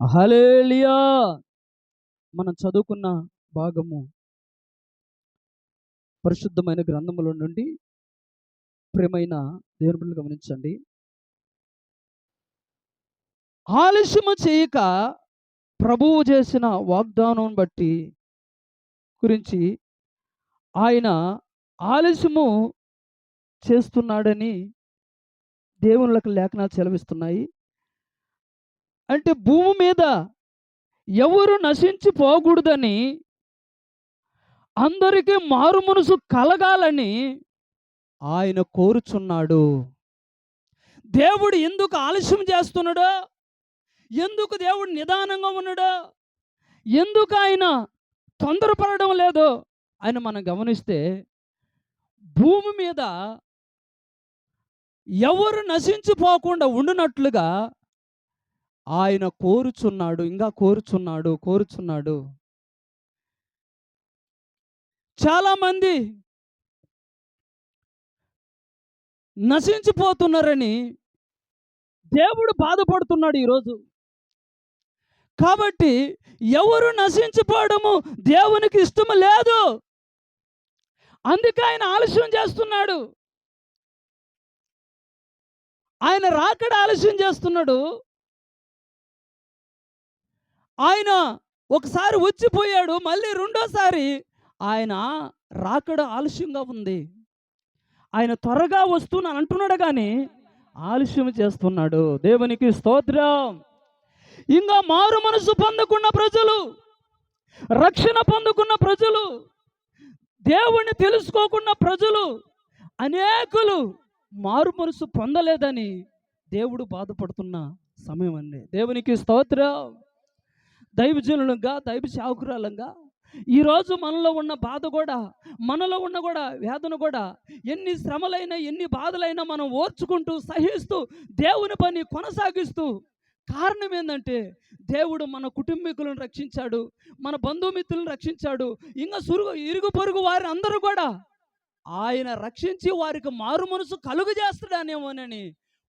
Hallelujah మనం చదువుకున్న భాగము పరిశుద్ధమైన గ్రంథముల నుండి ప్రియమైన దేవుని బిడ్డలు గమనించండి. ఆలస్యము చేయక ప్రభువు చేసిన వాగ్దానం బట్టి గురించి ఆయన ఆలస్యము చేస్తున్నాడని దేవునికి లేఖనాలు సెలవిస్తున్నాయి. అంటే భూమి మీద ఎవరు నశించిపోకూడదని అందరికీ మారు మనసు కలగాలని ఆయన కోరుచున్నాడు. దేవుడు ఎందుకు ఆలస్యం చేస్తున్నాడో ఎందుకు దేవుడు నిదానంగా ఉన్నాడో ఎందుకు ఆయన తొందరపడడం లేదో ఆయన మనం గమనిస్తే భూమి మీద ఎవరు నశించిపోకుండా ఉండినట్లుగా ఆయన కోరుచున్నాడు ఇంకా కోరుచున్నాడు కోరుచున్నాడు. చాలామంది నశించిపోతున్నారని దేవుడు బాధపడుతున్నాడు ఈరోజు. కాబట్టి ఎవరు నశించిపోవడము దేవునికి ఇష్టం లేదు. అందుకే ఆయన ఆలస్యం చేస్తున్నాడు. ఆయన రాకడ ఆలస్యం చేస్తున్నాడు. ఆయన ఒకసారి వచ్చిపోయాడు మళ్ళీ రెండోసారి ఆయన రాకడ ఆలస్యంగా ఉంది. ఆయన త్వరగా వస్తున్నాను అంటున్నాడు కానీ ఆలస్యం చేస్తున్నాడు. దేవునికి స్తోత్రం. ఇంకా మారు మనసు పొందుకున్న ప్రజలు రక్షణ పొందుకున్న ప్రజలు దేవుణ్ణి తెలుసుకోకున్న ప్రజలు అనేకులు మారు మనసు పొందలేదని దేవుడు బాధపడుతున్న సమయం అండి. దేవునికి స్తోత్రం. దైవజనులంగా దైవ సేవకురాలంగా ఈరోజు మనలో ఉన్న బాధ కూడా మనలో ఉన్న కూడా వేదన కూడా ఎన్ని శ్రమలైనా ఎన్ని బాధలైనా మనం ఓర్చుకుంటూ సహిస్తూ దేవుని పని కొనసాగిస్తూ కారణం ఏంటంటే దేవుడు మన కుటుంబీకులను రక్షించాడు మన బంధుమిత్రులను రక్షించాడు ఇంకా సురుగు ఇరుగు పొరుగు వారి అందరూ కూడా ఆయన రక్షించి వారికి మారు మనసు కలుగు చేస్తాడనేమోనని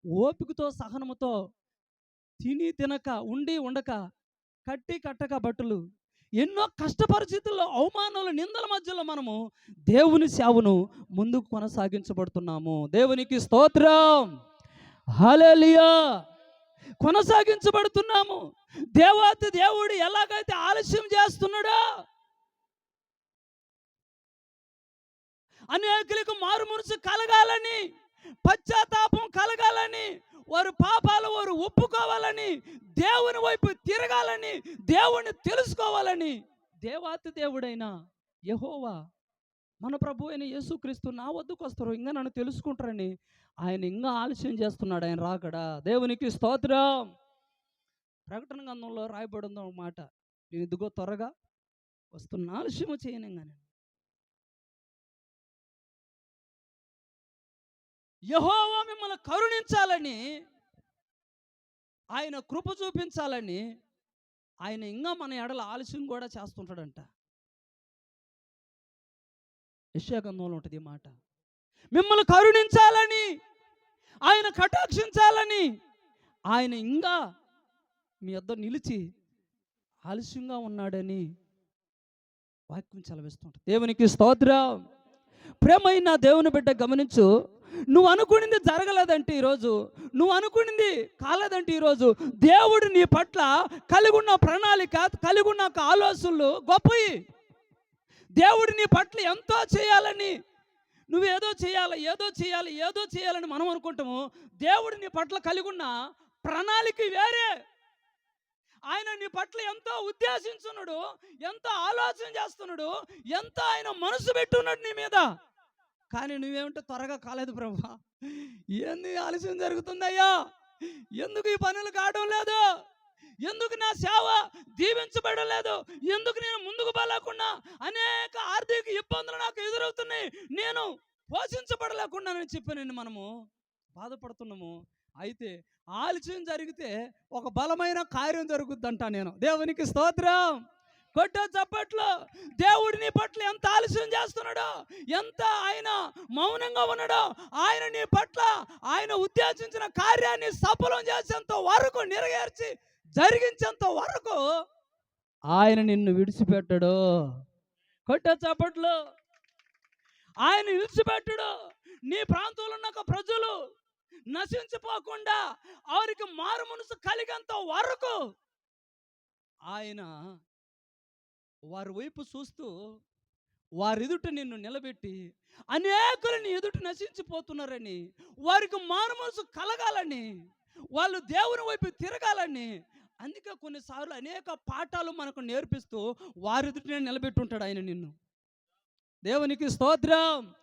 ఓపికతో సహనముతో తిని తినక ఉండి ఉండక కట్టి కట్టక బట్టలు. ఎన్నో కష్ట పరిస్థితుల్లో అవమానాలు నిందల మధ్యలో మనము దేవుని సేవను ముందుకు కొనసాగించబడుతున్నాము. దేవునికి స్తోత్రం. హలలియా కొనసాగించబడుతున్నాము. దేవాతి దేవుడు ఎలాగైతే ఆలస్యం చేస్తున్నాడో అనేకులకు మారుమనసు కలగాలని పశ్చాత్తాపం కలగాలని వారు పాపాలు వారు ఒప్పుకోవాలని దేవుని వైపు తిరగాలని దేవుణ్ణి తెలుసుకోవాలని దేవాతి దేవుడైన యహోవా మన ప్రభు అయిన యేసుక్రీస్తు నా వద్దకు వస్తారు. ఇంకా నన్ను తెలుసుకుంటారని ఆయన ఇంకా ఆలస్యం చేస్తున్నాడు. ఆయన రాకడా? దేవునికి స్తోత్రం. ప్రకటన గంధంలో రాయబడిందో మాట నేను ఇదిగో త్వరగా వస్తున్న ఆలస్యము చేయను కానీ యహోవా మిమ్మల్ని కరుణించాలని ఆయన కృప చూపించాలని ఆయన ఇంకా మన ఎడల ఆలస్యం కూడా చేస్తుంటాడంట. యశాగంధంలో ఉంటుంది ఈ మాట. మిమ్మల్ని కరుణించాలని ఆయన కటాక్షించాలని ఆయన ఇంకా మీ ఇద్దరు నిలిచి ఆలస్యంగా ఉన్నాడని వాక్యం చలవిస్తుంటుంది దేవునికి స్తోత్ర. ప్రేమైన దేవుని బిడ్డ గమనించు. నువ్వు అనుకునింది జరగలేదంటే ఈరోజు నువ్వు అనుకునింది కాలేదంటే ఈరోజు దేవుడు నీ పట్ల కలిగి ఉన్న ప్రణాళిక కలిగి ఉన్న ఆలోచనలు గొప్పవి దేవుడు నీ పట్ల ఎంతో చేయాలని నువ్వు ఏదో చేయాలి ఏదో చేయాలి ఏదో చేయాలని మనం అనుకుంటాము. దేవుడు నీ పట్ల కలిగి ఉన్న ప్రణాళిక వేరే. ఆయన నీ పట్ల ఎంతో ఉద్దేశించున్నాడు ఎంతో ఆలోచన చేస్తున్నాడు ఎంతో ఆయన మనసు పెట్టున్నాడు నీ మీద. కానీ నువ్వేమంటే త్వరగా కాలేదు ప్రభా. ఏంది ఆలస్యం జరుగుతుందయ్యా? ఎందుకు ఈ పనులు కావడం లేదు? ఎందుకు నా సేవ దీవించబడడం లేదు? ఎందుకు నేను ముందుకు పోలేకుండా అనేక ఆర్థిక ఇబ్బందులు నాకు ఎదురవుతున్నాయి. నేను పోషించబడలేకుండానని చెప్పి నేను మనము. బాధపడుతున్నాము. అయితే ఆలస్యం జరిగితే ఒక బలమైన కార్యం జరుగుద్దంట నేను. దేవునికి స్తోత్రం. కొట్ట చప్పట్లు. దేవుడిని పట్ల ఎంత ఆలస్యం చేస్తున్నాడో ఎంత మౌనంగా ఉన్నాడో ఆయన నీ పట్ల ఆయన ఉద్దేశించిన కార్యాన్ని సఫలం చేసేంత వరకు నెరవేర్చి జరిగించేంత వరకు ఆయన నిన్ను విడిచిపెట్టడు. కొట్ట చప్పట్లు. ఆయన విడిచిపెట్టడు. నీ ప్రాంతంలో ఉన్న ఒక ప్రజలు నశించిపోకుండా వారికి మారు మనసు కలిగేంత వరకు ఆయన వారి వైపు చూస్తూ వారి ఎదుట నిన్ను నిలబెట్టి అనేకులని నీ ఎదుట నశించిపోతున్నారని వారికి మానమనసు కలగాలని వాళ్ళు దేవుని వైపు తిరగాలని అందుకే కొన్నిసార్లు అనేక పాఠాలు మనకు నేర్పిస్తూ వారెదుటనే నిలబెట్టుంటాడు ఆయన నిన్ను. దేవునికి స్తోత్రం.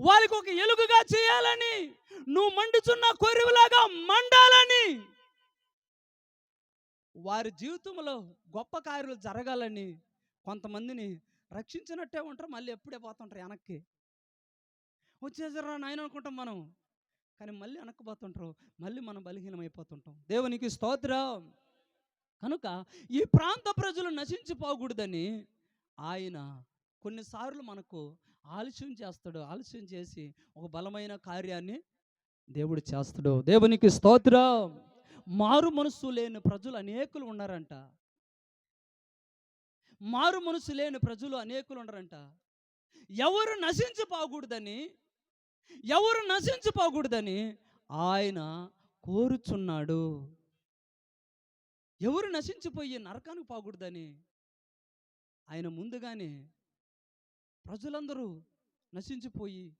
వారికి ఒక ఎలుగుగా చేయాలని నువ్వు మండుచున్న కొరివిలాగా మండాలని వారి జీవితంలో గొప్ప కార్యాలు జరగాలని కొంతమందిని రక్షించినట్టే ఉంటారు మళ్ళీ ఎప్పుడే పోతుంటారు వెనక్కి. వచ్చేసారా నాయన అనుకుంటాం మనం. కానీ మళ్ళీ వెనక్కి పోతుంటారు మళ్ళీ మనం బలహీనమైపోతుంటాం. దేవునికి స్తోత్రం. కనుక ఈ ప్రాంత ప్రజలు నశించిపోకూడదని ఆయన కొన్నిసార్లు మనకు ఆలస్యం చేస్తాడు. ఆలస్యం చేసి ఒక బలమైన కార్యాన్ని దేవుడు చేస్తాడు. దేవునికి స్తోత్రం. మారు మనస్సు లేని ప్రజలు అనేకులు ఉన్నారంట. మారు మనసు లేని ప్రజలు అనేకులు ఉండరంట. ఎవరు నశించిపోకూడదని ఎవరు నశించిపోకూడదని ఆయన కోరుచున్నాడు. ఎవరు నశించిపోయి నరకానికి పోకూడదని ఆయన ముందుగానే ప్రజలందరూ నశించిపోయి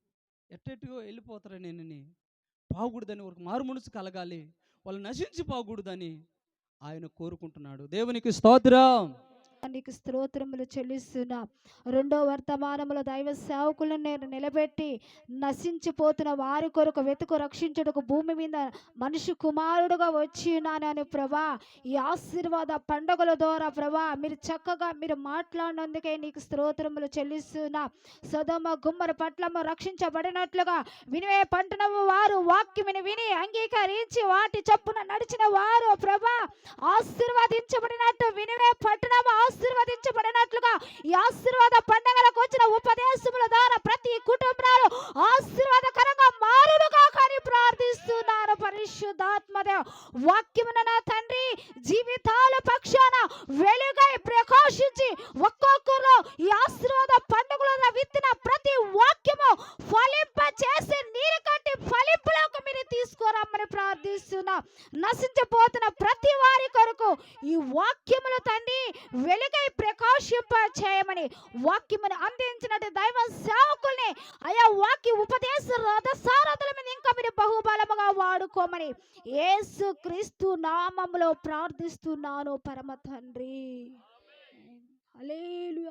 ఎట్టెట్టుగా వెళ్ళిపోతారు నేనని పోకూడదని వారికి మారు మనసు కలగాలి వాళ్ళు నశించిపోకూడదని ఆయన కోరుకుంటున్నాడు. దేవునికి స్తోత్రం. నీకు స్తోత్రములు చెల్లిస్తున్నా. రెండో వర్తమానముల దైవ సేవకులను నేను నిలబెట్టి నశించిపోతున్న వారి కొరకు వెతుకు రక్షించుటకు భూమి మీద మనిషి కుమారుడుగా వచ్చి ఉన్నానని ప్రభా. ఈ ఆశీర్వాద పండుగల ద్వారా ప్రభా మీరు చక్కగా మీరు మాట్లాడినందుకే నీకు స్తోత్రములు చెల్లిస్తున్నా. సదమ గుమ్మర పట్లము రక్షించబడినట్లుగా వినివే పట్టణము వారు వాక్యముని విని అంగీకరించి వాటి చప్పున నడిచిన వారు ప్రభా ఆశీర్వాదించబడినట్టు వినివే పట్టణము ఆశీర్వదించబడినట్లుగా ఈ ఆశీర్వాద పండుగలకు వచ్చిన ఉపదేశముల ద్వారా ప్రతి కుటుంబ వాక్యమును అందించినట్టు దైవ సేవకుల్ని అయా వాక్య ఉపదేశ రథ సారథుల మీద ఇంకా మీరు బహుబలముగా వాడుకోమని యేసు క్రీస్తు నామంలో ప్రార్థిస్తున్నాను పరమ తండ్రి. అలేలు